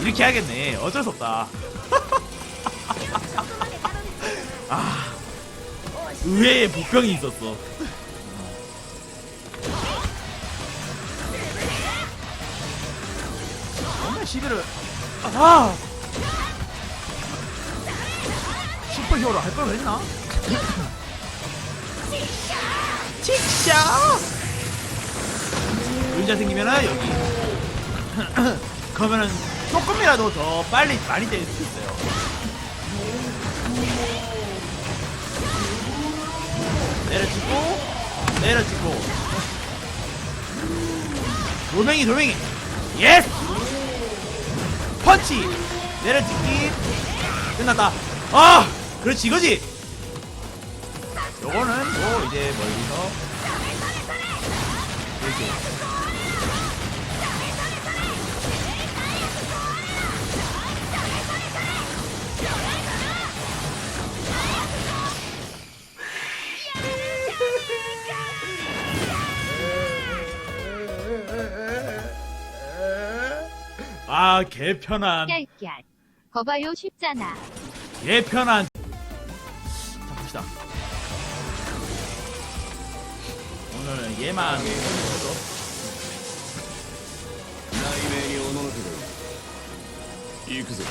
이렇게 해야겠네. 어쩔 수 없다. 아 의외의 복병이 있었어. 정말 시비를 아! 슈퍼 히어로 할 걸 그랬나? 칙샤! 의자 생기면은 여기. 그러면은 조금이라도 더 빨리 많이 때릴 수 있어요. 내려찍고 내려찍고. 돌멩이 돌멩이. 예스! 펀치! 내려찍기. 끝났다. 아 그렇지 이거지? 요거는 뭐 이제 멀리서. 이렇게 아 개편한 깰깰. 거봐요 쉽잖아. 개편한 자 봅시다 오늘 얘만 해줘 雷鳴におののけろ行くぞ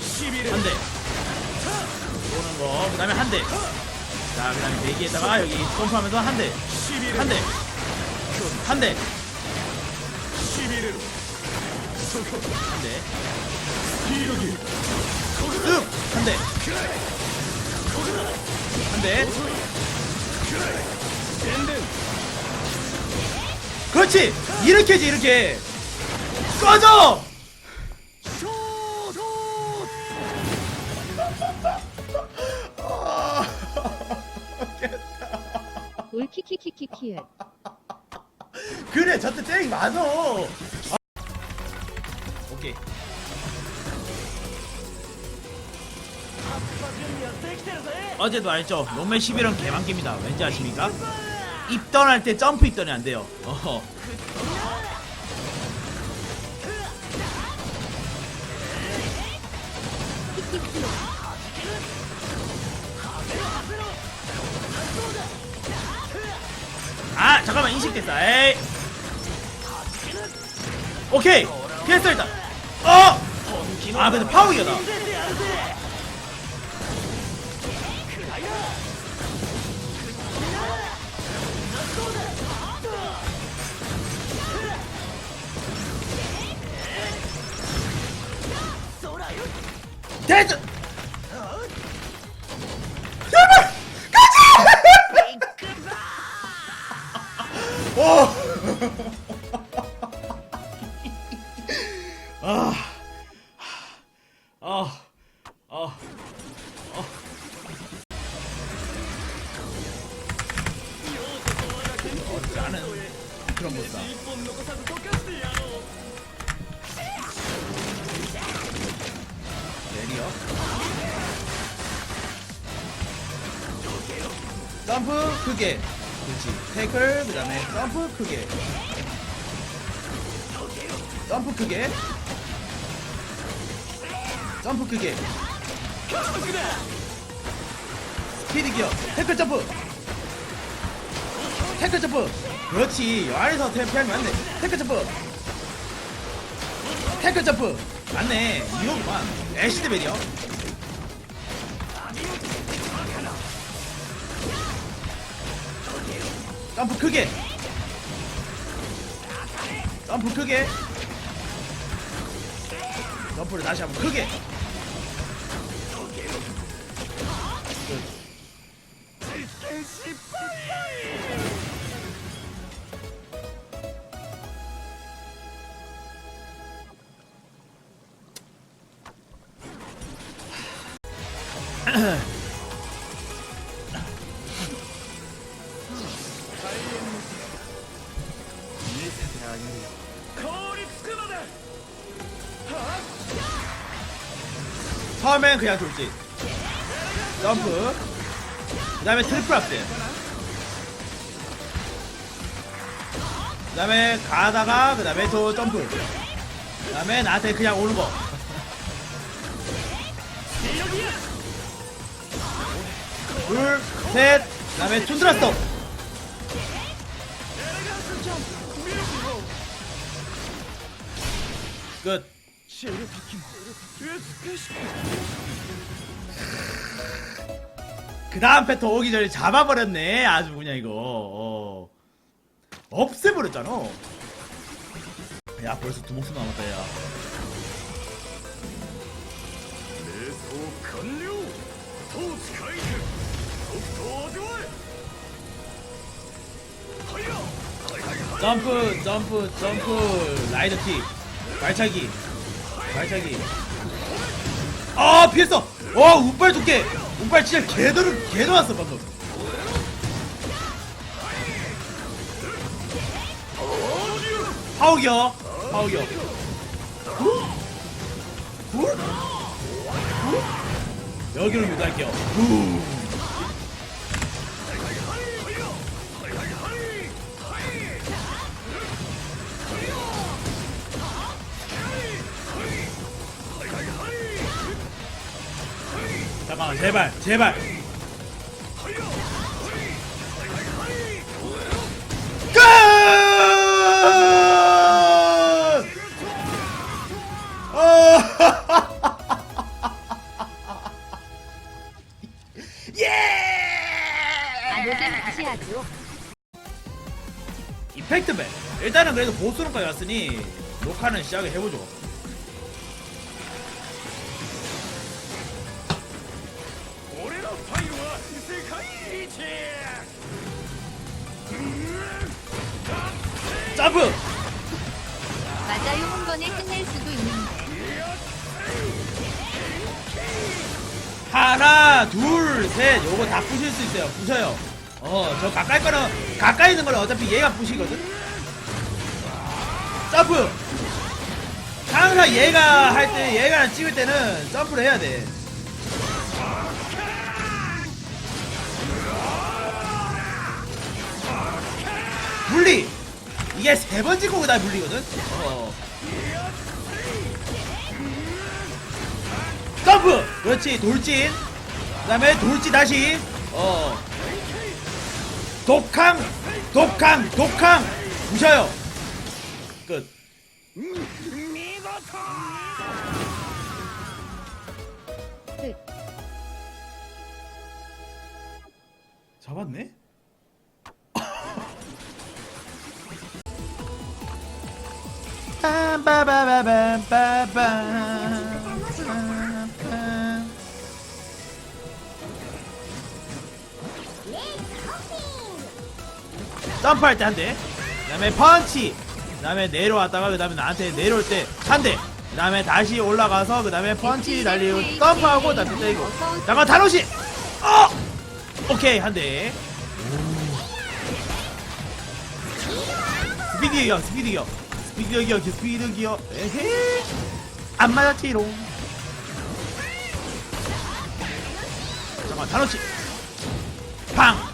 しびれ 한 대. 쏘는 거. 그 다음에 한 대. 자, 그 다음에 대기에다가 여기 점프하면서 한 대. しびれ 한 대. 한 대. 네. 그렇지! 이렇게지 이렇게 꺼져! 올키키키키키엣 그래, 저때 때리기 맞아! 아. 오케이. 어제도 알죠? 롱맨 11은 개만깁니다. 왠지 아십니까? 입던할 때 점프 입던이 안 돼요. 어허. 아 잠깐만 인식됐어 에이 오케이. 피했어 일단. 어! 아 근데 파워기가다. 됐어 아, 아, 아, 아. 않은 그런 모습. 내리어. 점프 크게. 그렇지. 태클 그다음에 점프 크게. 점프 크게. 점프 크게. 스피드 기어. 태클 점프. 태클 점프. 그렇지. 요 아래서 태클하면 맞네. 태클 점프. 태클 점프. 맞네. 이거구만. 애쉬드 베리어. 점프 크게. 점프 크게. 점프를 다시 한번 크게. 처음엔 그냥 돌진 점프 그 다음에 트리플 앞대 그 다음에 가다가 그 다음에 또 점프 그 다음에 나한테 그냥 오는 거. 둘, 셋. 그 다음에 툰드라 스톱. 끝. 그 다음 패턴 오기 전에 잡아버렸네. 아주 그냥 이거. 어. 없애버렸잖아. 야, 벌써 두 목숨 남았다, 야. 瞑想完了統治解除ソフトを味わえはいやはいはいはい 점프, 점프, 점프. 라이더 킥. 발차기. 발차기. 아, 피했어! 와, 운빨 두께! 운빨 진짜 개들, 개 나왔어, 방금. 후? 후? 여기로 유도할게요. 후. 잠깐만, 제발, 제발. 끝! 어! 예! 아노잼 무시하죠. 이펙트맨. 일단은 그래도 보스론까지 왔으니 녹화는 시작을 해보죠. 점프! 맞아요 한 번에 끝낼 수도 있는데. 하나, 둘, 셋. 요거 다 부실 수 있어요. 부셔요. 어, 저 가까이 거는, 가까이 있는 거는 어차피 얘가 부시거든? 점프! 항상 얘가 할 때, 얘가 찍을 때는 점프를 해야 돼. 물리! 이게 세 번째 거고 다 물리거든? 어. 점프! 그렇지, 돌진. 그 다음에 돌진 다시. 어. 독항! 독항! 독항! 부셔요. 끝. 끝. 잡았네? 점프할 때 한 대. 그 다음에 펀치. 그 다음에 내려왔다가 그 다음에 나한테 내려올 때 한 대. 그 다음에 다시 올라가서 그 다음에 펀치 날리고 점프하고 그 다음에 때리고. 잠깐 타노시! 어! 오케이 한 대. 스피드 기 어 스피드 기어 스피드 기어 에헤! 안 맞았지롱 잠깐 타노시 팡